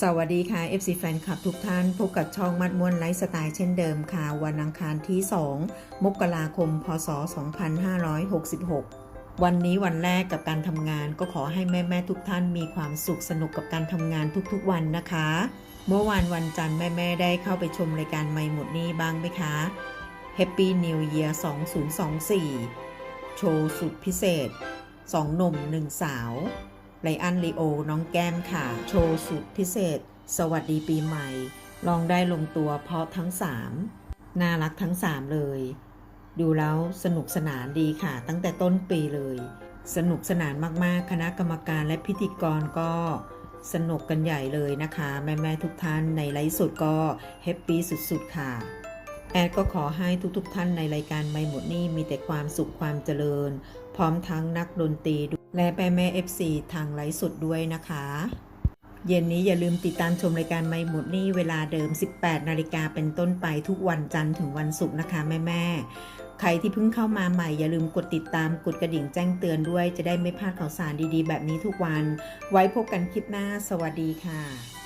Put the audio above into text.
สวัสดีค่ะ FC แฟนคลับทุกท่าน พบกับช่องมัดม้วนไลฟ์สไตล์เช่นเดิมค่ะ วันอังคารที่ 2 มกราคม พศ 2566 วันนี้วันแรกกับการทำงานก็ขอให้แม่ ๆ ทุกท่านมีความสุขสนุกกับการทำงานทุกๆ วันนะคะ เมื่อวานวันจันทร์แม่ ๆ ได้เข้าไปชมรายการไม่หมดนี้บ้างไหมคะ Happy New Year 2024 โชว์สุดพิเศษ 2 หนุ่ม 1 สาว ไลอันลีโอ น้องแก้มค่ะ โชว์สุดพิเศษ สวัสดีปีใหม่ ลองได้ลงตัวเพราะทั้ง 3 น่ารักทั้ง 3 เลย ดูแล้วสนุกสนานดีค่ะ ตั้งแต่ต้นปีเลย สนุกสนานมากๆ คณะกรรมการและพิธีกรก็สนุกกันใหญ่เลยนะคะ แม่ ๆ ทุกท่านในไลฟ์สดก็แฮปปี้สุด ๆ ค่ะ แอดก็ขอให้ทุก ๆ ท่านในรายการไม่หมดนี่มีแต่ความสุขความเจริญ พร้อมทั้งนักดนตรีด้วย และแม่แม่ FC ทางไลฟ์สดด้วยนะคะ เย็นนี้อย่าลืมติดตามชมรายการไม่หมดนี่เวลาเดิม 18 นาฬิกาเป็นต้นไปทุกวันจันทร์ถึงวันศุกร์นะคะแม่แม่ใครที่เพิ่งเข้ามาใหม่อย่าลืมกดติดตามกดกระดิ่งแจ้งเตือนด้วย จะได้ไม่พลาดข่าวสารดีๆ แบบนี้ทุกวัน ไว้พบกันคลิปหน้า สวัสดีค่ะ